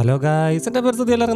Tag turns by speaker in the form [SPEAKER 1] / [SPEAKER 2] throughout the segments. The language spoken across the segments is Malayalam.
[SPEAKER 1] ഹലോ ഗായ്സ് എന്റെ പേര് സുധി. എല്ലാവരും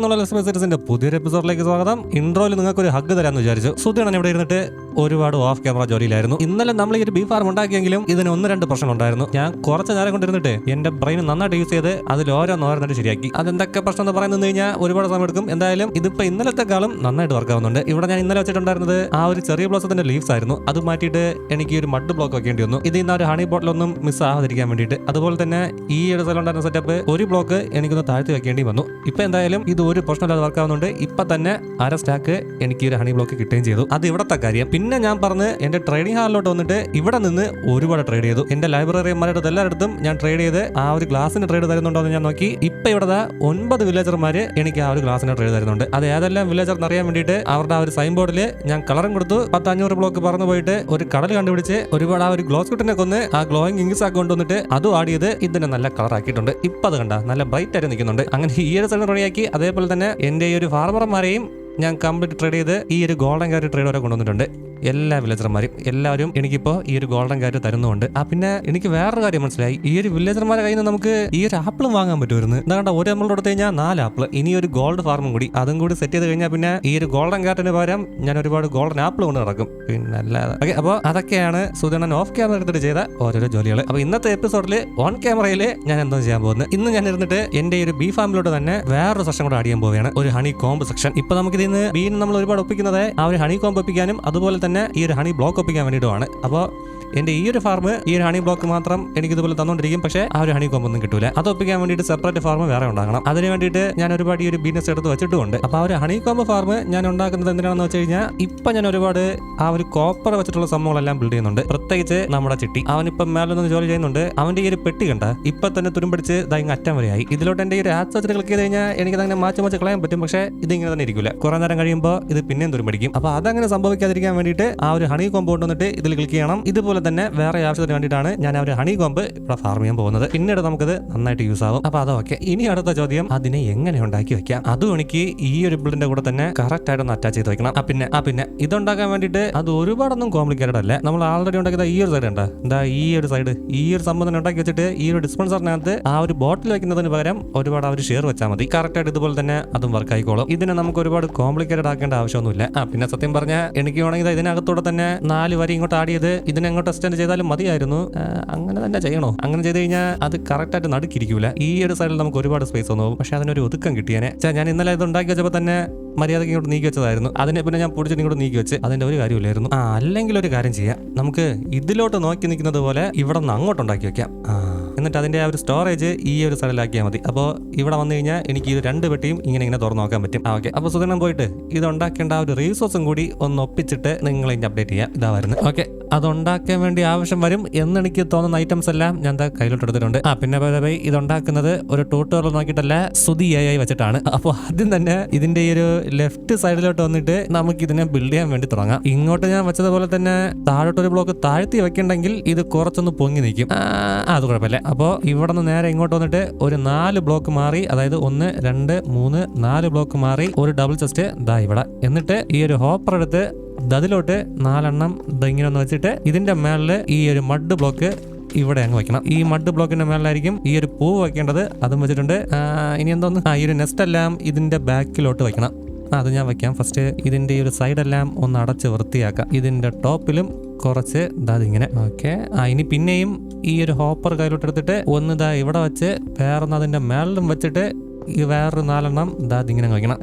[SPEAKER 1] പുതിയൊരു എപ്പിസോഡിലേക്ക് സ്വാഗതം. ഇൻട്രോയിൽ നിങ്ങൾക്ക് ഒരു ഹഗ് തരാമെന്ന് വിചാരിച്ചു. സുധിയാണ് ഇവിടെ ഇരുന്നിട്ട് ഒരുപാട് ഓഫ് ക്യാമറ ജോലിയിലായിരുന്നു. ഇന്നലെ നമ്മൾ ഈ ഒരു ബീഫ് ഫാർം ഉണ്ടാക്കിയെങ്കിലും ഇതിന് ഒന്ന് രണ്ട് പ്രശ്നം ഉണ്ടായിരുന്നു ഞാൻ കുറച്ച് നേരം കൊണ്ടിരുന്നിട്ട് എന്റെ ബ്രെയിൻ നന്നായിട്ട് യൂസ് ചെയ്ത് അതിൽ ഓരോന്നോരോന്നിട്ട് ശരിയാക്കി. അതെന്തൊക്കെ പ്രശ്നം എന്ന് പറയുന്നത് കഴിഞ്ഞാൽ ഒരുപാട് സമയം എടുക്കും. എന്തായാലും ഇതിപ്പോ ഇന്നലത്തെക്കാളും നന്നായിട്ട് വർക്ക് ആവുന്നുണ്ട്. ഇവിടെ ഞാൻ ഇന്നലെ വെച്ചിട്ടുണ്ടായിരുന്നത് ആ ഒരു ചെറിയ ബ്ലോസത്തിന്റെ ലീവ്സ് ആയിരുന്നു. അത് മാറ്റിയിട്ട് എനിക്ക് ഒരു മഡ് ബ്ലോക്ക് വെക്കേണ്ടി വന്നു. ഇത് ഇന്ന് ഒരു ഹണി ബോട്ടിലൊന്നും മിസ് ആവാതിരിക്കാൻ വേണ്ടിയിട്ട്. അതുപോലെ തന്നെ ഈ ഒരു സ്ഥലം ഉണ്ടായിരുന്ന സെറ്റപ്പ് ഒരു ബ്ലോക്ക് എനിക്കൊന്ന് താഴ്ത്തി വെക്കേണ്ടി വന്നു. ഇപ്പൊ എന്തായാലും ഇത് ഒരു പ്രശ്നമില്ലാതെ വർക്ക് ആവുന്നുണ്ട്. ഇപ്പൊ തന്നെ അര സ്റ്റാക്ക് എനിക്ക് ഒരു ഹണി ബ്ലോക്ക് കിട്ടുകയും ചെയ്തു. അത് ഇവിടത്തെ കാര്യം. പിന്നെ ഞാൻ പറഞ്ഞ് എന്റെ ട്രേഡിംഗ് ഹാളിലോട്ട് വന്നിട്ട് ഇവിടെ നിന്ന് ഒരുപാട് ട്രേഡ് ചെയ്തു. എന്റെ ലൈബ്രറിമാരുടെ എല്ലായിടത്തും ഞാൻ ട്രേഡ് ചെയ്ത് ആ ഒരു ഗ്ലാസിന് ട്രേഡ് തരുന്നുണ്ടോ എന്ന് ഞാൻ നോക്കി. ഇപ്പൊ ഇവിടെ ഒൻപത് വില്ലേജർമാര് എനിക്ക് ആ ഒരു ഗ്ലാസിന് ട്രേഡ് തരുന്നുണ്ട്. അത് ഏതെല്ലാം വില്ലേജർ അറിയാൻ വേണ്ടിയിട്ട് അവരുടെ ആ ഒരു സൈൻ ബോർഡിൽ ഞാൻ കളറും കൊടുത്തു. പത്ത് അഞ്ഞൂറ് ബ്ലോക്ക് പറന്നു പോയിട്ട് ഒരു കടൽ കണ്ടുപിടിച്ച് ഒരുപാട് ആ ഒരു ഗ്ലോസ് കുട്ടിനെ കൊന്ന് ആ ഗ്ലോയിങ് ഇംഗ്സ് ആക്കി കൊണ്ടുവന്നിട്ട് അതും ആഡ് ചെയ്ത് ഇതിനെ നല്ല കളർ ആക്കിയിട്ടുണ്ട്. ഇപ്പൊ അത് കണ്ട നല്ല ബ്രൈറ്റ് ആയിട്ട് നിൽക്കുന്നുണ്ട്. അങ്ങനെ ഈ ഒരു സ്ഥലം റെഡിയാക്കി അതേപോലെ തന്നെ എന്റെ ഈ ഒരു ഫാർമർമാരെയും ഞാൻ കംപ്ലീറ്റ് ട്രേഡ് ചെയ്ത് ഈ ഒരു ഗോൾഡൻ കാരി ട്രേഡ് വരെ കൊണ്ടുവന്നിട്ടുണ്ട്. എല്ലാ വില്ലേജർമാരും എല്ലാവരും എനിക്കിപ്പോൾ ഈ ഒരു ഗോൾഡൻ കാര്യം തരുന്നുണ്ട് ആ പിന്നെ എനിക്ക് വേറൊരു കാര്യം മനസ്സിലായി. ഈ ഒരു വില്ലേജർമാരെ കയ്യിൽ നിന്ന് നമുക്ക് ഈ ഒരു ആപ്പിളും വാങ്ങാൻ പറ്റുമായിരുന്നു. എന്താ കണ്ട ഒരു നമ്മളോട് കൊടുത്തു കഴിഞ്ഞാൽ നാല് ആപ്പിൾ ഇനി ഒരു ഗോൾഡ് ഫാർമും കൂടി. അതും കൂടി സെറ്റ് ചെയ്ത് കഴിഞ്ഞാൽ പിന്നെ ഈ ഒരു ഗോൾഡൻ കാറ്റിന് പകരം ഞാൻ ഒരുപാട് ഗോൾഡൻ ആപ്പിൾ കൊണ്ട് നടക്കും. പിന്നെ അല്ലാതെ. ഓക്കെ അപ്പോൾ അതൊക്കെയാണ് സുധണ്ണൻ ഓഫ് ക്യാമറ എടുത്തിട്ട് ചെയ്ത ഓരോരോ ജോലികൾ അപ്പോൾ ഇന്നത്തെ എപ്പിസോഡിൽ ഓൺ ക്യാമറയിൽ ഞാൻ എന്തോ ചെയ്യാൻ പോകുന്നത്. ഇന്ന് ഞാൻ ഇരുന്നിട്ട് എന്റെ ഈ ഒരു ബി ഫാമിലോട്ട് തന്നെ വേറൊരു സെക്ഷൻ കൂടെ ആഡ് ചെയ്യാൻ പോവുകയാണ്. ഒരു ഹണി കോംബ് സെക്ഷൻ ഇപ്പൊ നമുക്ക് ഇതിൽ നിന്ന് ബീൻ നമ്മൾ ഒരുപാട് ഒപ്പിക്കുന്നത് ആ ഒരു ഹണി കോംബ് ഒപ്പിക്കാനും അതുപോലെ തന്നെ ഈ ഒരു ഹണി ബ്ലോക്ക് ഒപ്പിക്കാൻ വേണ്ടിയിട്ടുമാണ് അപ്പോൾ എന്റെ ഈ ഒരു ഫാർമ് ഈ ഒരു ഹണി ബ്ലോക്ക് മാത്രം എനിക്ക് ഇതുപോലെ തന്നോണ്ടിരിക്കും. പക്ഷേ ആ ഒരു ഹണി കോമ്പൊന്നും കിട്ടൂല. അത് ഒപ്പിക്കാൻ വേണ്ടിയിട്ട് സെപ്പറേറ്റ് ഫാർമ് വേറെ ഉണ്ടാക്കണം അതിന് വേണ്ടിയിട്ട് ഞാൻ ഒരുപാട് ഈ ഒരു ബിസിനസ് എടുത്ത് വെച്ചിട്ടുണ്ട് അപ്പോൾ ആ ഒരു ഹണി കോമ്പ് ഫാർമ് ഞാൻ ഉണ്ടാക്കുന്നത് എന്തിനാണെന്ന് വെച്ച് കഴിഞ്ഞാൽ ഇപ്പൊ ഞാൻ ഒരുപാട് ആ ഒരു കോപ്പർ വെച്ചിട്ടുള്ള സംഭവങ്ങളെല്ലാം ബിൽഡ് ചെയ്യുന്നുണ്ട്. പ്രത്യേകിച്ച് നമ്മുടെ ചിട്ടി. അവനിപ്പം മേലെ നിന്ന് ജോലി ചെയ്യുന്നുണ്ട്. അവന്റെ ഈ ഒരു പെട്ടി കണ്ട ഇപ്പൊ തന്നെ തുരുമ്പടിച്ച് ദാ ഇങ്ങ് അറ്റം വരെയായി. ഇതിലോട്ട് എന്റെ ഈ ഒരു വെച്ചിട്ട് ക്ലിക്ക് ചെയ്ത് കഴിഞ്ഞാൽ എനിക്ക് അങ്ങനെ മാറ്റി മാറ്റി കളയാൻ പറ്റും. പക്ഷേ ഇതിങ്ങനെ തന്നെ ഇരിക്കില്ല കുറെ നേരം കഴിയുമ്പോൾ ഇത് പിന്നെയും തുരുമ്പടിക്കും. അപ്പോൾ അതങ്ങനെ സംഭവിക്കാതിരിക്കാൻ വേണ്ടിയിട്ട് ആ ഒരു ഹണി കോമ്പ് കൊണ്ടുവന്നിട്ട് ഇതിൽ ക്ലിക്ക് ചെയ്യണം. ഇതുപോലെ തന്നെ വേറെ ആവശ്യത്തിന് വേണ്ടിയിട്ടാണ് ഞാൻ ആ ഒരു ഹണി കോമ്പ് ഇവിടെ ഫാർം ചെയ്യാൻ പോകുന്നത്. പിന്നീട് നമുക്കത് നന്നായിട്ട് യൂസ് ആവും. അപ്പോൾ അതൊക്കെ. ഇനി അടുത്ത ചോദ്യം അതിനെ എങ്ങനെ ഉണ്ടാക്കി വെക്കാം? അതും എനിക്ക് ഈ ഒരു ബിൽഡിന്റെ കൂടെ തന്നെ കറക്റ്റ് ആയിട്ട് അറ്റാച്ച് ചെയ്ത് വെക്കണം. ആ പിന്നെ ആ പിന്നെ. ഇതുണ്ടാക്കാൻ വേണ്ടിയിട്ട് അത് ഒരുപാടൊന്നും കോംപ്ലിക്കേറ്റഡ് അല്ല. നമ്മൾ ആൾറെഡി ഉണ്ടാക്കിയത് ഈ ഒരു സൈഡ് ഉണ്ട് എന്താ ഈ ഒരു സൈഡ് ഈ ഒരു സംഭവം തന്നെ ഉണ്ടാക്കി വെച്ചിട്ട് ഈ ഒരു ഡിസ്പെൻസറിനകത്ത് ആ ഒരു ബോട്ടിൽ വെക്കുന്നതിന് പകരം ഒരുപാട് ഒരു ഷെയർ വെച്ചാൽ മതി. കറക്റ്റ് ആയിട്ട് ഇതുപോലെ തന്നെ അതും വർക്ക് ആയിക്കോളും. ഇതിനെ നമുക്ക് ഒരുപാട് കോംപ്ലിക്കേറ്റഡ് ആക്കേണ്ട ആവശ്യമൊന്നുമില്ല. ആ പിന്നെ സത്യം പറഞ്ഞാൽ എനിക്ക് വേണമെങ്കിൽ ഇതിനകത്തൂടെ തന്നെ നാല് വരി ഇങ്ങോട്ട് ആഡ് ചെയ്ത് ഇതിനെ എക്സ്റ്റെൻഡ് ചെയ്താലും മതിയായിരുന്നു. അങ്ങനെ തന്നെ ചെയ്യണോ? അങ്ങനെ ചെയ്ത് കഴിഞ്ഞാൽ അത് കറക്റ്റായിട്ട് നടുക്കിരിക്കൂല. ഈ ഒരു സൈഡിൽ നമുക്ക് ഒരുപാട് സ്പേസ് ഒന്നും പോകും. പക്ഷെ അതിനൊരു ഒതുക്കം കിട്ടിയനെ. ഞാൻ ഇന്നലെ ഇത് ഉണ്ടാക്കി വെച്ചപ്പോൾ തന്നെ മര്യാദയ്ക്ക് ഇങ്ങോട്ട് നീക്കി വെച്ചതായിരുന്നു. അതിനെ പിന്നെ ഞാൻ പൊടിച്ചിട്ട് ഇങ്ങോട്ട് നീക്കി വെച്ച് അതിന്റെ ഒരു കാര്യമില്ലായിരുന്നു. ആ അല്ലെങ്കിൽ ഒരു കാര്യം ചെയ്യാം. നമുക്ക് ഇതിലോട്ട് നോക്കി നിൽക്കുന്നത് പോലെ ഇവിടെ നിന്ന് അങ്ങോട്ട് ഉണ്ടാക്കി വെക്കാം. ആ. എന്നിട്ട് അതിന്റെ ആ ഒരു സ്റ്റോറേജ് ഈ ഒരു സ്ഥലത്താക്കിയാൽ മതി. അപ്പോൾ ഇവിടെ വന്നു കഴിഞ്ഞാൽ എനിക്ക് ഇത് രണ്ട് പെട്ടിയും ഇങ്ങനെ ഇങ്ങനെ തുറന്നു നോക്കാൻ പറ്റും. ആ ഓക്കെ അപ്പോൾ സുധനം പോയിട്ട് ഇത് ഉണ്ടാക്കേണ്ട ആ ഒരു റീസോഴ്സും കൂടി ഒന്ന് ഒപ്പിച്ചിട്ട് നിങ്ങൾ ഇതിന്റെ അപ്ഡേറ്റ് ചെയ്യാം. ഇതാ ഓക്കെ അത് ഉണ്ടാക്കാൻ വേണ്ടി ആവശ്യം വരും എന്ന് എനിക്ക് തോന്നുന്ന ഐറ്റംസ് എല്ലാം ഞാൻ കയ്യിലോട്ട് എടുത്തിട്ടുണ്ട്. ആ പിന്നെ പോയി ഇത് ഉണ്ടാക്കുന്നത് ഒരു ട്യൂട്ടോറിയൽ നോക്കിയിട്ടല്ല സുതി ഐ വെച്ചിട്ടാണ്. അപ്പോൾ ആദ്യം തന്നെ ഇതിന്റെ ഈ ഒരു ലെഫ്റ്റ് സൈഡിലോട്ട് വന്നിട്ട് നമുക്ക് ഇതിനെ ബിൽഡ് ചെയ്യാൻ വേണ്ടി തുടങ്ങാം. ഇങ്ങോട്ട് ഞാൻ വെച്ചതുപോലെ തന്നെ താഴോട്ടൊരു ബ്ലോക്ക് താഴ്ത്തി വെക്കണ്ടെങ്കിൽ ഇത് കുറച്ചൊന്ന് പൊങ്ങി നിൽക്കും. അത് കുഴപ്പമില്ല. അപ്പോൾ ഇവിടെ നിന്ന് നേരെ ഇങ്ങോട്ട് വന്നിട്ട് ഒരു നാല് ബ്ലോക്ക് മാറി അതായത് ഒന്ന് രണ്ട് മൂന്ന് നാല് ബ്ലോക്ക് മാറി ഒരു ഡബിൾ ചെസ്റ്റ് ദാ ഇവിടെ. എന്നിട്ട് ഈ ഒരു ഹോപ്പർ എടുത്ത് ദതിലോട്ട് നാലെണ്ണം ഇങ്ങനെ ഒന്ന് വെച്ചിട്ട് ഇതിന്റെ മേളിൽ ഈ ഒരു മഡ് ബ്ലോക്ക് ഇവിടെ അങ്ങ് വെക്കണം. ഈ മഡ് ബ്ലോക്കിന്റെ മേളിലായിരിക്കും ഈ ഒരു പൂവ് വെക്കേണ്ടത്. അതും വെച്ചിട്ടുണ്ട്. ഇനി എന്തോന്ന്? ഈ ഒരു നെസ്റ്റ് എല്ലാം ഇതിന്റെ ബാക്കിലോട്ട് വെക്കണം. അത് ഞാൻ വെക്കാം. ഫസ്റ്റ് ഇതിന്റെ ഈ ഒരു സൈഡെല്ലാം ഒന്ന് അടച്ച് വൃത്തിയാക്കാം. ഇതിന്റെ ടോപ്പിലും കുറച്ച് ദാ ഇങ്ങനെ ഓക്കെ ആ ഇനി പിന്നെയും ഈ ഒരു ഹോപ്പർ കയ്യിലോട്ട് എടുത്തിട്ട് ഒന്ന് ഇതാ ഇവിടെ വെച്ച് വേറൊന്ന് അതിന്റെ മേളിലും വെച്ചിട്ട് ഈ വേറൊരു നാലെണ്ണം ദാ ഇങ്ങനെ കളിക്കണം.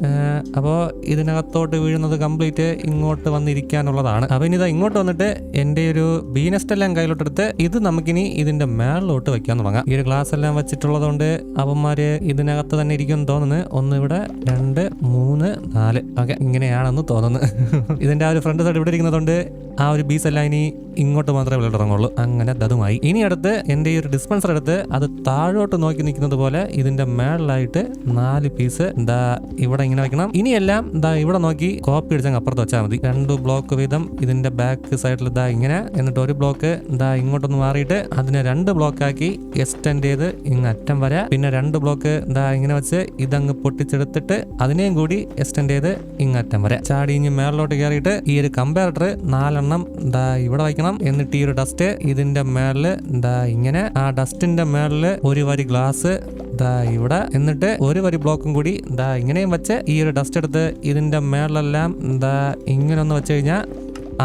[SPEAKER 1] അപ്പോൾ ഇതിനകത്തോട്ട് വീഴുന്നത് കംപ്ലീറ്റ് ഇങ്ങോട്ട് വന്നിരിക്കാനുള്ളതാണ്. അപ്പോൾ ഇനി ഇതാ ഇങ്ങോട്ട് വന്നിട്ട് എന്റെ ഒരു ബീനസ്റ്റ് എല്ലാം കയ്യിലോട്ടെടുത്ത് ഇത് നമുക്കിനി ഇതിന്റെ മേളിലോട്ട് വെക്കാൻ തുടങ്ങാം. ഈ ഒരു ഗ്ലാസ് എല്ലാം വെച്ചിട്ടുള്ളതുകൊണ്ട് അവന്മാര് ഇതിനകത്ത് തന്നെ ഇരിക്കുമെന്ന് തോന്നുന്നു. ഒന്ന് ഇവിടെ രണ്ട് മൂന്ന് നാല്. ഓക്കെ ഇങ്ങനെയാണെന്ന് തോന്നുന്നു. ഇതിന്റെ ആ ഒരു ഫ്രണ്ട് സൈഡ് ഇവിടെ ഇരിക്കുന്നതുകൊണ്ട് ആ ഒരു ബീസ് എല്ലാം ഇനി ഇങ്ങോട്ട് മാത്രമേ വെള്ളം ഇറങ്ങുള്ളൂ അങ്ങനെ ദതുമായി ഇനി അടുത്ത് എന്റെ ഈ ഒരു ഡിസ്പെൻസർ എടുത്ത് അത് താഴോട്ട് നോക്കി നിൽക്കുന്നത് പോലെ ഇതിന്റെ മേളിലായിട്ട് നാല് പീസ് ദാ ഇവിടെ ഇങ്ങനെ വെക്കണം. ഇനിയെല്ലാം ദാ ഇവിടെ നോക്കി കോപ്പി അടിച്ചങ്ങ് അപ്പുറത്ത് വെച്ചാൽ മതി. രണ്ട് ബ്ലോക്ക് വീതം ഇതിന്റെ ബാക്ക് സൈഡിൽ ദാ ഇങ്ങനെ. എന്നിട്ട് ഒരു ബ്ലോക്ക് ദാ ഇങ്ങോട്ടൊന്ന് മാറിയിട്ട് അതിനെ രണ്ട് ബ്ലോക്കാക്കി എക്സ്റ്റെൻഡ് ചെയ്ത് ഇങ്ങ് അറ്റം വരെ. പിന്നെ രണ്ട് ബ്ലോക്ക് ദാ ഇങ്ങനെ വെച്ച് ഇതങ്ങ് പൊട്ടിച്ചെടുത്തിട്ട് അതിനെയും കൂടി എക്സ്റ്റെൻഡ് ചെയ്ത് ഇങ്ങ് അറ്റം വരെ. ചാടി ഇനി മേളിലോട്ട് കയറിയിട്ട് ഈ ഒരു കമ്പാരറ്റർ നാലെണ്ണം നാലെണ്ണം ദാ ഇവിടെ വയ്ക്കണം. എന്നിട്ട് ഈ ഒരു ഡസ്റ്റ് ഇതിന്റെ മേളിൽ ദാ ഇങ്ങനെ. ആ ഡസ്റ്റിന്റെ മേളിൽ ഒരു വരി ഗ്ലാസ് ദാ ഇവിടെ. എന്നിട്ട് ഒരു വരി ബ്ലോക്കും കൂടി ദാ ഇങ്ങനെയും വെച്ച് ഈ ഒരു ഡസ്റ്റ് എടുത്ത് ഇതിന്റെ മേളിലെല്ലാം ദാ ഇങ്ങനെ ഒന്ന് വെച്ച് കഴിഞ്ഞാൽ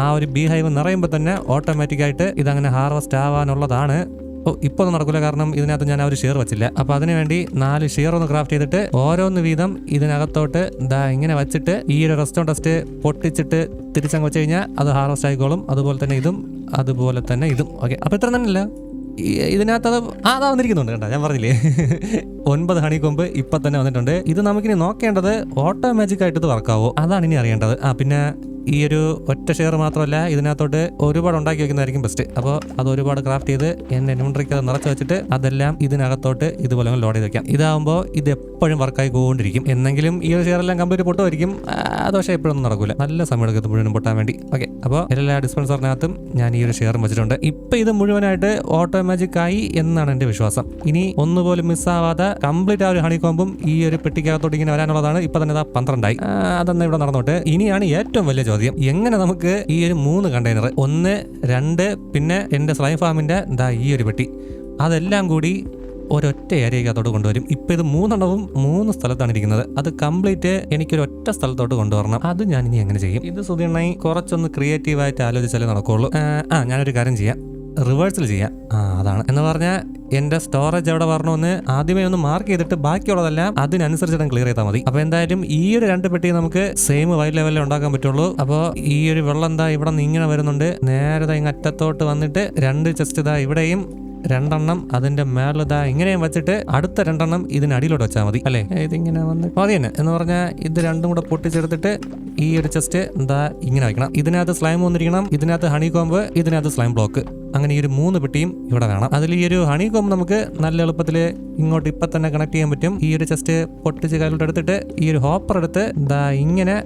[SPEAKER 1] ആ ഒരു ബീഹൈവ് നിറയുമ്പോൾ തന്നെ ഓട്ടോമാറ്റിക്കായിട്ട് ഇതങ്ങനെ ഹാർവസ്റ്റ് ആവാനുള്ളതാണ്. ഓ ഇപ്പോൾ ഒന്നും നടക്കില്ല കാരണം ഇതിനകത്ത് ഞാൻ ആ ഒരു ഷെയർ വെച്ചില്ല. അപ്പോൾ അതിനുവേണ്ടി നാല് ഷെയർ ഒന്ന് ക്രാഫ്റ്റ് ചെയ്തിട്ട് ഓരോന്ന് വീതം ഇതിനകത്തോട്ട് ദാ ഇങ്ങനെ വെച്ചിട്ട് ഈ ഒരു റെസ്റ്റോറന്റ് ടെസ്റ്റ് പൊട്ടിച്ചിട്ട് തിരിച്ചങ്ങ് വെച്ച് കഴിഞ്ഞാൽ അത് ഹാർവസ്റ്റ് ആയിക്കോളും. അതുപോലെ തന്നെ ഇതും അതുപോലെ തന്നെ ഇതും. ഓക്കെ അപ്പോൾ ഇത്ര തന്നെയല്ല? ഇതിനകത്ത് അത് ആ അതാ വന്നിരിക്കുന്നുണ്ട് കേട്ടോ ഞാൻ പറഞ്ഞില്ലേ? ഒൻപത് ഹണി കൊമ്പ് ഇപ്പം തന്നെ വന്നിട്ടുണ്ട്. ഇത് നമുക്കിനി നോക്കേണ്ടത് ഓട്ടോമാറ്റിക് ആയിട്ട് ഇത് വർക്കാവോ അതാണ് ഇനി അറിയേണ്ടത്. ആ പിന്നെ ഈ ഒരു ഒറ്റ ഷെയർ മാത്രമല്ല ഇതിനകത്തോട്ട് ഒരുപാട് ഉണ്ടാക്കി വെക്കുന്നതായിരിക്കും ബെസ്റ്റ് അപ്പോൾ അത് ഒരുപാട് ക്രാഫ്റ്റ് ചെയ്ത് എന്റെ ഇൻവെൻട്രിക്ക് അത് നിറച്ച് വെച്ചിട്ട് അതെല്ലാം ഇതിനകത്തോട്ട് ഇതുപോലെ ലോഡ് ചെയ്ത് വെക്കാം. ഇതാകുമ്പോൾ ഇത് എപ്പോഴും വർക്കായി പോകൊണ്ടിരിക്കും എന്നെങ്കിലും ഈ ഒരു ഷെയർ എല്ലാം കംപ്ലീറ്റ് പൊട്ടുമായിരിക്കും. അത് പക്ഷേ എപ്പോഴൊന്നും നടക്കില്ല നല്ല സമയം എടുക്കും മുഴുവനും പൊട്ടാൻ വേണ്ടി. ഓക്കെ അപ്പോൾ എല്ലാ ഡിസ്പെൻസറിനകത്തും ഞാൻ ഈ ഒരു ഷെയറും വെച്ചിട്ടുണ്ട്. ഇപ്പം ഇത് മുഴുവനായിട്ട് ഓട്ടോമാറ്റിക് ആയി എന്നാണ് എന്റെ വിശ്വാസം. ഇനി ഒന്നുപോലും മിസ്സാവാതെ കംപ്ലീറ്റ് ആ ഒരു ഹണിക്കോമ്പും ഈ ഒരു പെട്ടിക്കകത്തോട്ട് ഇങ്ങനെ വരാനുള്ളതാണ്. ഇപ്പം തന്നെ പന്ത്രണ്ടായി. അതെന്നാ ഇവിടെ നടന്നോട്ടെ? ഇനിയാണ് ഏറ്റവും വലിയ ചോദ്യം. എങ്ങനെ നമുക്ക് ഈ ഒരു മൂന്ന് കണ്ടെയ്നർ ഒന്ന് രണ്ട് പിന്നെ എന്റെ സ്ലൈം ഫാമിന്റെ എന്താ ഈ ഒരു പെട്ടി അതെല്ലാം കൂടി ഒരൊറ്റ ഏരിയക്കകത്തോട്ട് കൊണ്ടുവരും. ഇപ്പം ഇത് മൂന്നെണ്ണവും മൂന്ന് സ്ഥലത്താണ് ഇരിക്കുന്നത്. അത് കംപ്ലീറ്റ് എനിക്കൊരു ഒറ്റ സ്ഥലത്തോട്ട് കൊണ്ടുവരണം. അത് ഞാൻ ഇനി എങ്ങനെ ചെയ്യും? ഇത് സുധീണ്ണായി കുറച്ചൊന്ന് ക്രിയേറ്റീവായിട്ട് ആലോചിച്ചാലേ നടക്കുള്ളൂ. ആ, ആ ഞാനൊരു കാര്യം ചെയ്യാം. റിവേഴ്സിൽ ചെയ്യാം. ആ അതാണ്. എന്ന് പറഞ്ഞാൽ എന്റെ സ്റ്റോറേജ് എവിടെ വരണമെന്ന് ആദ്യമേ ഒന്ന് മാർക്ക് ചെയ്തിട്ട് ബാക്കിയുള്ളതെല്ലാം അതിനനുസരിച്ചിട്ട് ക്ലിയർ ചെയ്താൽ മതി. അപ്പോൾ എന്തായാലും ഈ ഒരു രണ്ട് പെട്ടി നമുക്ക് സെയിം വൈഡ് ലെവലിൽ ഉണ്ടാക്കാൻ പറ്റുള്ളൂ. അപ്പോൾ ഈ ഒരു വെള്ളം എന്താ ഇവിടെ നിന്ന് ഇങ്ങനെ വരുന്നുണ്ട്. നേരെ ഇങ്ങ് അറ്റത്തോട്ട് വന്നിട്ട് രണ്ട് ചെസ്റ്റ് ഇതാ ഇവിടെയും രണ്ടെണ്ണം അതിന്റെ ഇതാ ഇങ്ങനെയും വെച്ചിട്ട് അടുത്ത രണ്ടെണ്ണം ഇതിന് അടിയിലോട്ട് വെച്ചാൽ മതി അല്ലേ? ഇതിങ്ങനെ വന്ന് മതി തന്നെ. എന്ന് പറഞ്ഞാൽ ഇത് രണ്ടും കൂടെ പൊട്ടിച്ചെടുത്തിട്ട് ഈ ഒരു ചെസ്റ്റ് എന്താ ഇങ്ങനെ വെക്കണം. ഇതിനകത്ത് സ്ലൈം വന്നിരിക്കണം ഇതിനകത്ത് ഹണി കോമ്പ് ഇതിനകത്ത് സ്ലൈം ബ്ലോക്ക് അങ്ങനെ ഈ ഒരു മൂന്ന് പെട്ടിയും ഇവിടെ വേണം. അതിൽ ഈ ഒരു ഹണി കോമ്പ് നമുക്ക് നല്ല എളുപ്പത്തിൽ ഇങ്ങോട്ട് ഇപ്പം തന്നെ കണക്ട് ചെയ്യാൻ പറ്റും. ഈ ഒരു ചെസ്റ്റ് പൊട്ടിച്ച് കാലോട്ട് എടുത്തിട്ട് ഈ ഒരു ഹോപ്പർ എടുത്ത് എന്താ ഇങ്ങനെ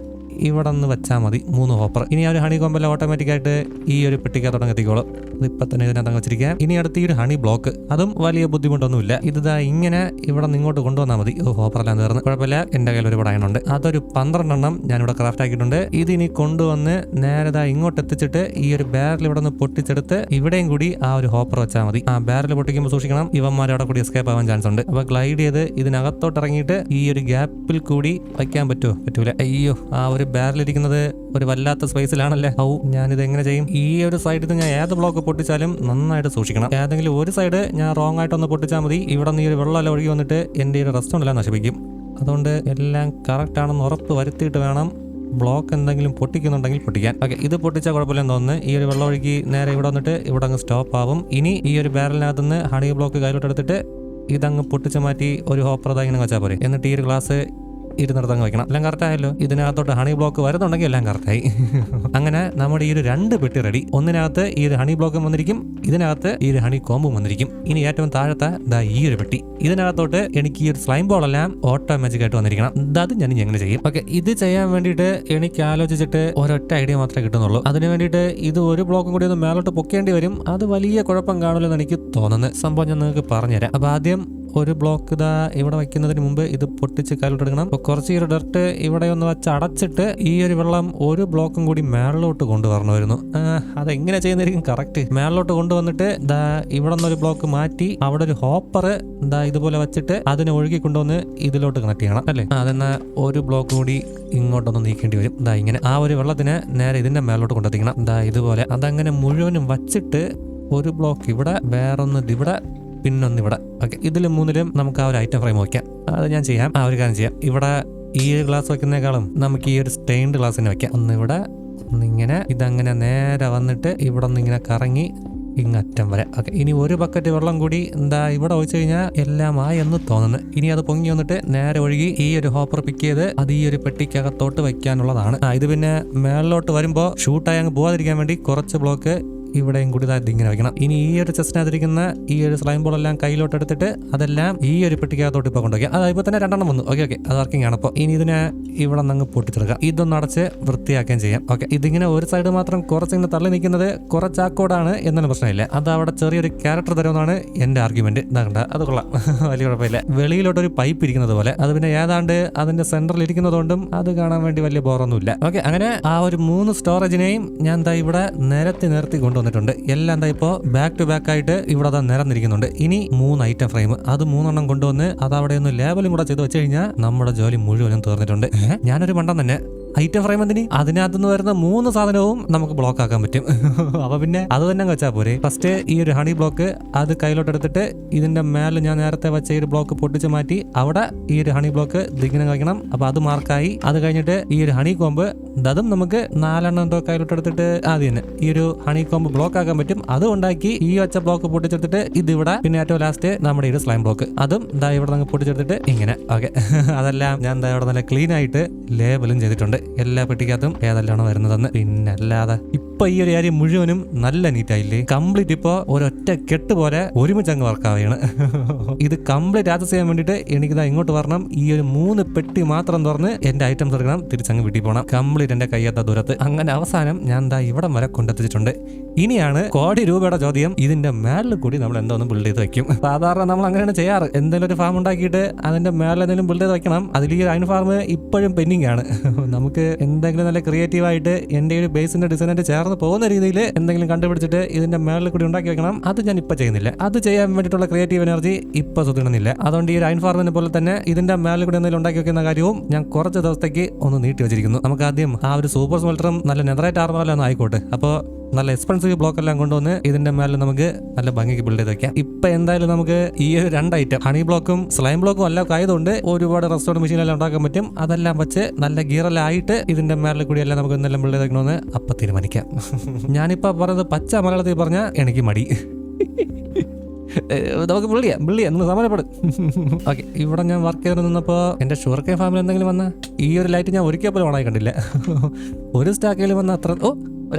[SPEAKER 1] ഇവിടെ നിന്ന് വെച്ചാൽ മതി മൂന്ന് ഹോപ്പർ. ഇനി ആ ഒരു ഹണി കോമ്പല്ല ഓട്ടോമാറ്റിക് ആയിട്ട് ഈ ഒരു പെട്ടിക്കകത്തോടെ എത്തിക്കോളും. ഇപ്പം തന്നെ ഇതിനകത്ത് വെച്ചിരിക്കുക വെച്ചിരിക്കാം ഇനി അടുത്ത ഈ ഒരു ഹണി ബ്ലോക്ക് അതും വലിയ ബുദ്ധിമുട്ടൊന്നുമില്ല. ഇത് ഇങ്ങനെ ഇവിടെ നിന്ന് ഇങ്ങോട്ട് കൊണ്ടുവന്നാൽ മതി. ഹോപ്പർ ഹോപ്പറെല്ലാം തീർന്ന്. കുഴപ്പമില്ല. എന്റെ കയ്യിൽ ഒരുപാട് അയണുണ്ട് അതൊരു പന്ത്രണ്ടെണ്ണം ഞാനിവിടെ ക്രാഫ്റ്റ് ആക്കിയിട്ടുണ്ട്. ഇത് ഇനി കൊണ്ടുവന്ന് നേരെ ദാ ഇങ്ങോട്ട് എത്തിച്ചിട്ട് ഈ ഒരു ബാരൽ ഇവിടെ നിന്ന് പൊട്ടിച്ചെടുത്ത് ഇവിടെയും കൂടി ആ ഒരു ഹോപ്പർ വെച്ചാൽ മതി. ആ ബാരൽ പൊട്ടിക്കുമ്പോൾ സൂക്ഷിക്കണം. ഇവന്മാർ അവിടെ കൂടി എസ്കേപ്പ് ആവാൻ ചാൻസ് ഉണ്ട്. അപ്പോൾ ഗ്ലൈഡ് ചെയ്ത് ഇതിനകത്തോട്ട് ഇറങ്ങിയിട്ട് ഈ ഒരു ഗ്യാപ്പിൽ കൂടി വയ്ക്കാൻ പറ്റുമോ പറ്റൂല. അയ്യോ ആ ഒരു ബാരലിരിക്കുന്നത് ഒരു വല്ലാത്ത സ്പേസിലാണല്ലേ ഔ ഇത് എങ്ങനെ ചെയ്യും? ഈ ഒരു സൈഡിൽ നിന്ന് ഞാൻ ഏത് ബ്ലോക്ക് പൊട്ടിച്ചാലും നന്നായിട്ട് സൂക്ഷിക്കണം. ഏതെങ്കിലും ഒരു സൈഡ് ഞാൻ റോങ് ആയിട്ടൊന്ന് പൊട്ടിച്ചാൽ മതി. ഇവിടെ നിന്ന് ഈ ഒരു വെള്ളമെല്ലാം ഒഴുകി വന്നിട്ട് എന്റെ ഈ ഒരു റെസ്റ്റോറന്റ് എല്ലാം നശിപ്പിക്കും. അതുകൊണ്ട് എല്ലാം കറക്റ്റ് ആണെന്ന് ഉറപ്പ് വരുത്തിയിട്ട് വേണം ബ്ലോക്ക് എന്തെങ്കിലും പൊട്ടിക്കുന്നുണ്ടെങ്കിൽ പൊട്ടിക്കാൻ. ഓക്കെ ഇത് പൊട്ടിച്ചാൽ കുഴപ്പമില്ലെന്ന് തോന്നുന്നു. ഈ ഒരു വെള്ളം ഒഴുകി നേരെ ഇവിടെ വന്നിട്ട് ഇവിടെ അങ്ങ് സ്റ്റോപ്പ് ആവും. ഇനി ഈ ഒരു ബാരലിനകത്ത് നിന്ന് ഹണി ബ്ലോക്ക് കയ്യിലോട്ട് എടുത്തിട്ട് ഇതങ്ങ് പൊട്ടിച്ച് മാറ്റി ഒരു ഹോപ്പർ ഇങ്ങനെ വെച്ചാൽ പോരെ. എന്നിട്ട് ഈ ഒരു ഗ്ലാസ് ഇരുന്നിടത്ത് അങ്ങ് വെക്കണം. എല്ലാം കറക്റ്റ് ആയല്ലോ. ഇതിനകത്തോട്ട് ഹണി ബ്ലോക്ക് വരുന്നുണ്ടെങ്കിൽ എല്ലാം കറക്റ്റായി അങ്ങനെ നമ്മുടെ ഈ ഒരു രണ്ട് പെട്ടി റെഡി ഒന്നിനകത്ത് ഈ ഒരു ഹണി ബ്ലോക്കും വന്നിരിക്കും. ഇതിനകത്ത് ഈ ഒരു ഹണി കോമ്പും വന്നിരിക്കും. ഇനി ഏറ്റവും താഴത്തെ ദാ ഈ ഒരു പെട്ടി. ഇതിനകത്തോട്ട് എനിക്ക് ഈ ഒരു സ്ലൈം ബോൾ എല്ലാം ഓട്ടോമാറ്റിക് ആയിട്ട് വന്നിരിക്കണം. അത് ഞാൻ എങ്ങനെ ചെയ്യും? ഓക്കെ ഇത് ചെയ്യാൻ വേണ്ടിയിട്ട് എനിക്ക് ആലോചിച്ചിട്ട് ഒരൊറ്റ ഐഡിയ മാത്രമേ കിട്ടുന്നുള്ളൂ. അതിന് വേണ്ടിയിട്ട് ഇത് ഒരു ബ്ലോക്കും കൂടി ഒന്ന് മേലോട്ട് പൊക്കേണ്ടി വരും. അത് വലിയ കുഴപ്പം കാണില്ലെന്ന് എനിക്ക് തോന്നുന്നത് സംഭവം ഞാൻ നിങ്ങൾക്ക് പറഞ്ഞുതരാം. അപ്പൊ ആദ്യം ഒരു ബ്ലോക്ക് ഇതാ ഇവിടെ വയ്ക്കുന്നതിന് മുമ്പ് ഇത് പൊട്ടിച്ച് കയ്യിലോട്ടെടുക്കണം അപ്പോൾ കുറച്ച് ഈ ഡർട്ട് ഇവിടെ ഒന്ന് വെച്ച് അടച്ചിട്ട് ഈ ഒരു വെള്ളം ഒരു ബ്ലോക്കും കൂടി മേളിലോട്ട് കൊണ്ടുവരണമായിരുന്നു. അതെങ്ങനെ ചെയ്യുന്നതായിരിക്കും കറക്റ്റ് മേളിലോട്ട് കൊണ്ടുവന്നിട്ട് ദാ ഇവിടെ നിന്നൊരു ബ്ലോക്ക് മാറ്റി അവിടെ ഒരു ഹോപ്പർ ദാ ഇതുപോലെ വെച്ചിട്ട് അതിനെ ഒഴുകി കൊണ്ടുവന്ന് ഇതിലോട്ട് കണക്ട് ചെയ്യണം അല്ലേ? അതെന്നാ ഒരു ബ്ലോക്ക് കൂടി ഇങ്ങോട്ടൊന്ന് നീക്കേണ്ടി വരും. ദാ ഇങ്ങനെ ആ ഒരു വെള്ളത്തിന് നേരെ ഇതിന്റെ മേലോട്ട് കൊണ്ടെത്തിക്കണം. ദാ ഇതുപോലെ അതങ്ങനെ മുഴുവനും വച്ചിട്ട് ഒരു ബ്ലോക്ക് ഇവിടെ വേറൊന്ന് ഇവിടെ പിന്നൊന്ന് ഇവിടെ ഓക്കെ ഇതിൽ മൂന്നിലും നമുക്ക് ആ ഒരു ഐറ്റം ഫ്രെയിം വയ്ക്കാം. അത് ഞാൻ ചെയ്യാം. ആ ഒരു കാര്യം ചെയ്യാം. ഇവിടെ ഈ ഒരു ഗ്ലാസ് വെക്കുന്നേക്കാളും നമുക്ക് ഈ ഒരു സ്റ്റെയിൻഡ് ഗ്ലാസ് തന്നെ വെക്കാം ഒന്ന് ഇവിടെ ഒന്നിങ്ങനെ ഇതങ്ങനെ നേരെ വന്നിട്ട് ഇവിടെ ഒന്നിങ്ങനെ കറങ്ങി ഇങ്ങറ്റം വരെ. ഓക്കെ ഇനി ഒരു ബക്കറ്റ് വെള്ളം കൂടി എന്താ ഇവിടെ ഒഴിച്ചു കഴിഞ്ഞാൽ എല്ലാം ആയി എന്ന് തോന്നുന്നു. ഇനി അത് പൊങ്ങി വന്നിട്ട് നേരെ ഒഴുകി ഈ ഒരു ഹോപ്പർ പിക്ക് ചെയ്ത് അത് ഈ ഒരു പെട്ടിക്കകത്തോട്ട് വെക്കാനുള്ളതാണ് ഇത് പിന്നെ മേളിലോട്ട് വരുമ്പോൾ ഷൂട്ടായി അങ്ങ് പോകാതിരിക്കാൻ വേണ്ടി കുറച്ച് ബ്ലോക്ക് ഇവിടെയും കൂടി ഇങ്ങനെ വെക്കണം. ഇനി ഈ ഒരു ചെസ്റ്റിനകത്തിരിക്കുന്ന ഈ ഒരു സ്ലൈം ബോൾ എല്ലാം കയ്യിലോട്ട് എടുത്തിട്ട് അതെല്ലാം ഈ ഒരു പെട്ടിക്കകത്തോട്ട് ഇപ്പോൾ കൊണ്ടുവയ്ക്കുക അതായത് ഇപ്പോൾ തന്നെ രണ്ടെണ്ണം വന്നു. ഓക്കെ ഓക്കെ അത് വർക്കിംഗ് ആണ്. അപ്പോൾ ഇനി ഇതിനെ ഇവിടെ നിന്ന് പൊട്ടിച്ചെടുക്കാം. ഇതൊന്ന് അടച്ച് വൃത്തിയാക്കുകയും ചെയ്യാം. ഓക്കെ ഇതിങ്ങനെ ഒരു സൈഡ് മാത്രം കുറച്ചിങ്ങനെ തള്ളി നിൽക്കുന്നത് കുറച്ചാക്കോടാണ് എന്നൊരു പ്രശ്നമില്ല. അത് അവിടെ ചെറിയൊരു ക്യാരക്ടർ തരുമെന്നാണ് എന്റെ ആർഗ്യുമെന്റ് കണ്ട അത് കൊള്ളാം. വലിയ കുഴപ്പമില്ല. വെളിയിലോട്ടൊരു പൈപ്പ് ഇരിക്കുന്നത് പോലെ. അത് പിന്നെ ഏതാണ്ട് അതിന്റെ സെന്ററിൽ ഇരിക്കുന്നതുകൊണ്ടും അത് കാണാൻ വേണ്ടി വലിയ ബോറൊന്നുമില്ല ഓക്കെ അങ്ങനെ ആ ഒരു മൂന്ന് സ്റ്റോറേജിനെയും ഞാൻ ഇവിടെ നിരത്തി നിരത്തി കൊണ്ടുവന്നിട്ടുണ്ട് എല്ലാം എന്താ ഇപ്പോൾ ബാക്ക് ടു ബാക്ക് ആയിട്ട് ഇവിടെ അതാ നിരന്നിരിക്കുന്നുണ്ട്. ഇനി മൂന്ന് ഐറ്റം ഫ്രെയിം അത് മൂന്നെണ്ണം കൊണ്ടുവന്ന് അത് അവിടെ ഒന്ന് ലേബലും കൂടെ ചെയ്ത് വെച്ച് കഴിഞ്ഞാൽ നമ്മുടെ ജോലി മുഴുവനും തീർന്നിട്ടുണ്ട്? ഞാനൊരു മണ്ടം തന്നെ. ഐറ്റം ഫ്രെയിം എന്തിന്? അതിനകത്തുനിന്ന് വരുന്ന മൂന്ന് സാധനവും നമുക്ക് ബ്ലോക്ക് ആക്കാൻ പറ്റും. അപ്പൊ പിന്നെ അത് തന്നെ വെച്ചാൽ പോരെ. ഫസ്റ്റ് ഈ ഒരു ഹണി ബ്ലോക്ക് അത് കയ്യിലോട്ട് എടുത്തിട്ട് ഇതിന്റെ മേലെ ഞാൻ നേരത്തെ വെച്ച ഈ ഒരു ബ്ലോക്ക് പൊട്ടിച്ച് മാറ്റി അവിടെ ഈ ഒരു ഹണി ബ്ലോക്ക് ദിഗ്നം വയ്ക്കണം അപ്പൊ അത് മാർക്കായി അത് കഴിഞ്ഞിട്ട് ഈ ഒരു ഹണി കോമ്പ് അതും നമുക്ക് നാലെണ്ണം എന്തോ കയ്യിലോട്ട് എടുത്തിട്ട് ആദ്യം തന്നെ ഈ ഒരു ഹണി കോമ്പ് ബ്ലോക്ക് ആക്കാൻ പറ്റും. അത് ഉണ്ടാക്കി ഈ വെച്ച ബ്ലോക്ക് പൊട്ടിച്ചെടുത്തിട്ട് ഇത് ഇവിടെ പിന്നെ ഏറ്റവും ലാസ്റ്റ് നമ്മുടെ ഈ ഒരു സ്ലൈം ബ്ലോക്ക് അതും ഇതാ ഇവിടെ നമുക്ക് പൊട്ടിച്ചെടുത്തിട്ട് ഇങ്ങനെ. ഓക്കെ അതെല്ലാം ഞാൻ ദാ ഇവിടെ നല്ല ക്ലീൻ ആയിട്ട് ലേബലും ചെയ്തിട്ടുണ്ട്. എല്ലാ പെട്ടിക്കകത്തും ഏതെല്ലാമാണ് വരുന്നതെന്ന്. പിന്നെ അല്ലാതെ ഇപ്പൊ ഈ ഒരു കാര്യം മുഴുവനും നല്ല നീറ്റ് ആയില്ലേ കംപ്ലീറ്റ് ഇപ്പോ ഒരൊറ്റ കെട്ട് പോലെ ഒരുമിച്ച് അങ്ങ് വർക്കാവുകയാണ്. ഇത് കംപ്ലീറ്റ് ആക്സസ് ചെയ്യാൻ വേണ്ടിയിട്ട് എനിക്കിതാ ഇങ്ങോട്ട് വരണം. ഈ ഒരു മൂന്ന് പെട്ടി മാത്രം തുറന്ന് എന്റെ ഐറ്റംസ് എടുക്കണം. തിരിച്ചങ്ങ് വീട്ടിൽ പോകണം കംപ്ലീറ്റ് എന്റെ കയ്യാത്ത ദൂരത്ത്. അങ്ങനെ അവസാനം ഞാൻ ദാ ഇവിടം വരെ കൊണ്ടെത്തിച്ചിട്ടുണ്ട്. ഇനിയാണ് കോടി രൂപയുടെ ചോദ്യം. ഇതിന്റെ മേളിൽ കൂടി നമ്മൾ എന്തോന്നും ബിൽഡ് ചെയ്ത് വെക്കും. സാധാരണ നമ്മൾ അങ്ങനെയാണ് ചെയ്യാറ്. എന്തെങ്കിലും ഒരു ഫാം ഉണ്ടാക്കിയിട്ട് അതിന്റെ മേളിൽ എന്തെങ്കിലും ബിൽഡ് ചെയ്ത് വെക്കണം. അതിൽ ഈ അയൺ ഫാം ഇപ്പോഴും പെൻഡിങ് ആണ്. നമുക്ക് എന്തെങ്കിലും നല്ല ക്രിയേറ്റീവ് ആയിട്ട് എന്റെ ഒരു ബേസിന്റെ ഡിസൈനായിട്ട് ചേർന്ന് പോകുന്ന രീതിയിൽ എന്തെങ്കിലും കണ്ടുപിടിച്ചിട്ട് ഇതിന്റെ മേളിൽ കൂടി ഉണ്ടാക്കി വെക്കണം. അത് ഞാൻ ഇപ്പൊ ചെയ്യുന്നില്ല. അത് ചെയ്യാൻ വേണ്ടിയിട്ടുള്ള ക്രിയേറ്റീവ് എനർജി ഇപ്പൊ സുധിടുന്നില്ല അതുകൊണ്ട് ഈ ഒരു അയൺ ഫാർമിനെ പോലെ തന്നെ ഇതിന്റെ മേളിൽ കൂടി എന്തെങ്കിലും ഉണ്ടാക്കി വെക്കുന്ന കാര്യവും ഞാൻ കുറച്ച് ദിവസത്തേക്ക് ഒന്ന് നീട്ടി വെച്ചിരിക്കുന്നു. നമുക്ക് ആദ്യം ആ ഒരു സൂപ്പർ സ്മെൽറ്ററും നല്ല നെതറേറ്റ് ആർമാലോ ഒന്ന് ആയിക്കോട്ടെ. അപ്പോൾ നല്ല എക്സ്പെൻസീവ് ബ്ലോക്ക് എല്ലാം കൊണ്ടുവന്ന് ഇതിന്റെ മേലെ നമുക്ക് നല്ല ഭംഗിക്ക് ബിൽഡ് ചെയ്ത് വെക്കാം. ഇപ്പൊ എന്തായാലും നമുക്ക് ഈ ഒരു രണ്ട് ഐറ്റം ഹണി ബ്ലോക്കും സ്ലൈം ബ്ലോക്കും എല്ലാം ആയതുകൊണ്ട് ഒരുപാട് റെസ്റ്റോറന്റ് മെഷീനെല്ലാം ഉണ്ടാക്കാൻ പറ്റും. അതെല്ലാം വെച്ച് നല്ല ഗിയറെല്ലാം ആയിട്ട് ഇതിന്റെ മേലെ കൂടി എല്ലാം നമുക്ക് എന്തെല്ലാം ബിൽഡ് ചെയ്തേക്കണമെന്ന് അപ്പൊ തീരുമാനിക്കാം. ഞാനിപ്പോ പറയുന്നത് പച്ച മലയാളത്തിൽ പറഞ്ഞാൽ എനിക്ക് മടി. നമുക്ക് വിളിയാ വിളിയാ നിങ്ങൾ സമാനപ്പെടും ഓക്കെ ഇവിടെ ഞാൻ വർക്ക് ചെയ്ത് നിന്നപ്പോൾ എന്റെ ഷുഗർ കെ ഫാമിൽ എന്തെങ്കിലും വന്ന? ഈ ഒരു ലൈറ്റ് ഞാൻ ഒരിക്കൽ പോലും ഓണായി കണ്ടില്ല. ഒരു സ്റ്റാക്കിൽ വന്ന അത്ര ഓ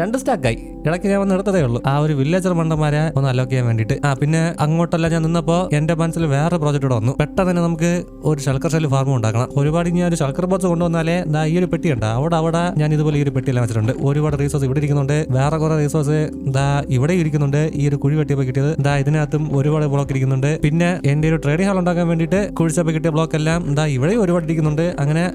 [SPEAKER 1] രണ്ട് സ്റ്റാക്കായി ഇടയ്ക്ക് ഞാൻ വന്ന് എടുത്തതേ ഉള്ളൂ. ആ ഒരു വില്ലേജർ മണ്ടന്മാരെ ഒന്ന് അലോക്ക് ചെയ്യാൻ വേണ്ടിയിട്ട്. ആ പിന്നെ അങ്ങോട്ടല്ല ഞാൻ നിന്നപ്പോൾ എന്റെ മനസ്സിൽ വേറെ പ്രോജക്റ്റ് കൂടെ വന്നു. പെട്ടെന്ന് തന്നെ നമുക്ക് ഒരു ശൽക്കർ ഷെൽ ഫാം ഉണ്ടാക്കണം. ഒരുപാട് ഞാൻ ഒരു ശൽക്കർ ബോക്സ് കൊണ്ടുവന്നാലേ ദാ ഈ ഒരു പെട്ടി ഉണ്ട് അവിടെ അവിടെ ഞാൻ ഇതുപോലെ ഈ ഒരു പെട്ടിയെല്ലാം വെച്ചിട്ടുണ്ട്. ഒരുപാട് റീസോഴ്സ് ഇവിടെ ഇരിക്കുന്നുണ്ട്. വേറെ കുറെ റീസോഴ്സ് ദാ ഇവിടെ ഇരിക്കുന്നുണ്ട്. ഈ ഒരു കുഴി വെട്ടിയപ്പോൾ കിട്ടിയത് ദാ ഇതിനകത്തും ഒരുപാട് ബ്ലോക്ക് ഇരിക്കുന്നുണ്ട്. പിന്നെ എന്റെ ഒരു ട്രേഡിംഗ് ഹാൾ ഉണ്ടാക്കാൻ വേണ്ടിയിട്ട് കുഴിച്ചപ്പോൾ കിട്ടിയ ബ്ലോക്ക് എല്ലാം ദാ ഇവിടെയും ഒരുപാട് ഇരിക്കുന്നുണ്ട്. അങ്ങനെ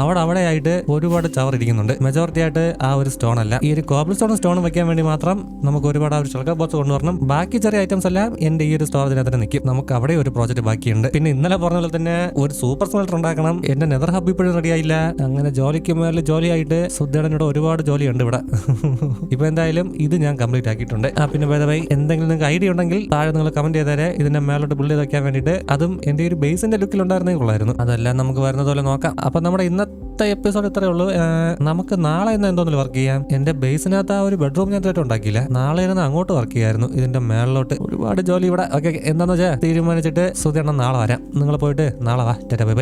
[SPEAKER 1] അവിടെ അവിടെ ആയിട്ട് ഒരുപാട് ചവർ ഇരിക്കുന്നുണ്ട് മെജോറിറ്റി ആയിട്ട് ആ ഒരു സ്റ്റോൺ അല്ല. ഈ ഒരു കോബിൾ സ്റ്റോൺ സ്റ്റോൺ വെക്കാൻ വേണ്ടി മാത്രം നമുക്ക് ഒരുപാട് ആ ഒരു ഷൾക്കർ ബോക്സ് കൊണ്ടുവരണം. ബാക്കി ചെറിയ ഐറ്റംസ് എല്ലാം എന്റെ ഈ ഒരു സ്റ്റോറേജിനകത്ത് നിൽക്കും. നമുക്ക് അവിടെ ഒരു പ്രോജക്റ്റ് ബാക്കിയുണ്ട്. പിന്നെ ഇന്നലെ പറഞ്ഞ പോലെ തന്നെ ഒരു സൂപ്പർ സ്മെൽറ്റർ ഉണ്ടാക്കണം. എന്റെ നെതർ ഹബ് ഇപ്പോഴും റെഡി ആയില്ല. അങ്ങനെ ജോലിക്ക് മേലെ ജോലിയായിട്ട് സുദ്ധേടനോട് ഒരുപാട് ജോലിയുണ്ട് ഇവിടെ. ഇപ്പൊ എന്തായാലും ഇത് ഞാൻ കംപ്ലീറ്റ് ആക്കിയിട്ടുണ്ട്. ആ പിന്നെ വേദവായി എന്തെങ്കിലും നിങ്ങൾക്ക് ഐഡിയ ഉണ്ടെങ്കിൽ താഴെ നിങ്ങൾ കമന്റ് ചെയ്തേരെ. ഇതിന്റെ മേലോട്ട് ബിൽഡ് ചെയ്ത് വെക്കാൻ വേണ്ടിയിട്ട്. അതും എന്റെ ഒരു ബേസിന്റെ ലുക്കിൽ ഉണ്ടായിരുന്നെങ്കിൽ ഉള്ളായിരുന്നു. അതെല്ലാം നമുക്ക് വരുന്നത് പോലെ നോക്കാം. അപ്പൊ നമ്മുടെ ഇന്നത്തെ എപ്പിസോഡ് ഇത്രയേ ഉള്ളൂ. നമുക്ക് നാളെ ഇന്ന് എന്തോന്നില്ല വർക്ക് ചെയ്യാം? എന്റെ ബേസിനകത്ത് ആ ഒരു ബെഡ്റൂം ഞാൻ ഇതുവരെ ഉണ്ടാക്കിയില്ല. നാളെ ഇരുന്ന് അങ്ങോട്ട് വർക്ക് ചെയ്യായിരുന്നു. ഇതിന്റെ മേളിലോട്ട് ഒരുപാട് ജോലി ഇവിടെ. ഓക്കെ എന്താണെന്ന് വെച്ചാൽ തീരുമാനിച്ചിട്ട് സുധി നാളെ വരാം. നിങ്ങൾ പോയിട്ട് നാളെ വാ. Tata bye bye.